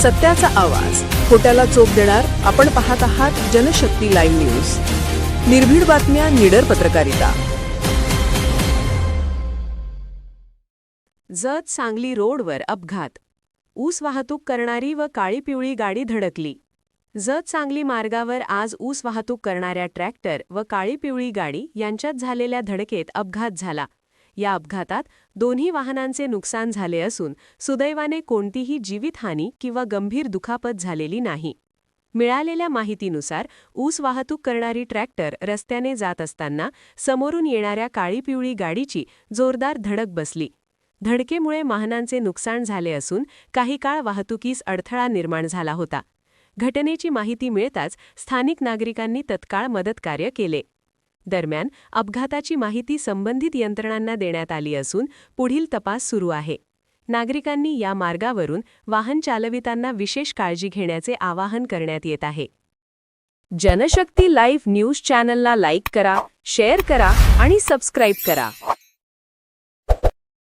सत्याचा आवाज. खोट्याला चोप देणार आपण पाहत आहात जनशक्ती लाईव्ह न्यूज. निर्भीड बातम्या निडर पत्रकारिता. जत सांगली रोडवर अपघात. ऊस वाहतूक करणारी व काळी पिवळी गाडी धडकली. जत सांगली मार्गावर आज ऊस वाहतूक करणाऱ्या ट्रॅक्टर व काळी पिवळी गाडी यांच्यात झालेल्या धडकेत अपघात झाला. या अपघातात दोन्ही वाहनांचे नुकसान झाले असून सुदैवाने कोणतीही जीवितहानी किंवा गंभीर दुखापत झालेली नाही. मिळालेल्या माहितीनुसार ऊस वाहतूक करणारी ट्रॅक्टर रस्त्याने जात असताना समोरून येणाऱ्या काळी पिवळी गाडीची जोरदार धडक बसली. धडकेमुळे वाहनांचे नुकसान झाले असून काही काळ वाहतुकीस अडथळा निर्माण झाला होता. घटनेची माहिती मिळताच स्थानिक नागरिकांनी तत्काळ मदतकार्य केले. दरम्यान अपघाताची माहिती संबंधित यंत्रणांना देण्यात आली असून पुढील तपास सुरू आहे. नागरिकांनी या मार्गावरून वाहन चालवितांना विशेष काळजी घेण्याचे आवाहन करण्यात येत आहे. जनशक्ती लाईव्ह न्यूज चॅनलला लाईक करा शेअर करा आणि सबस्क्राईब करा.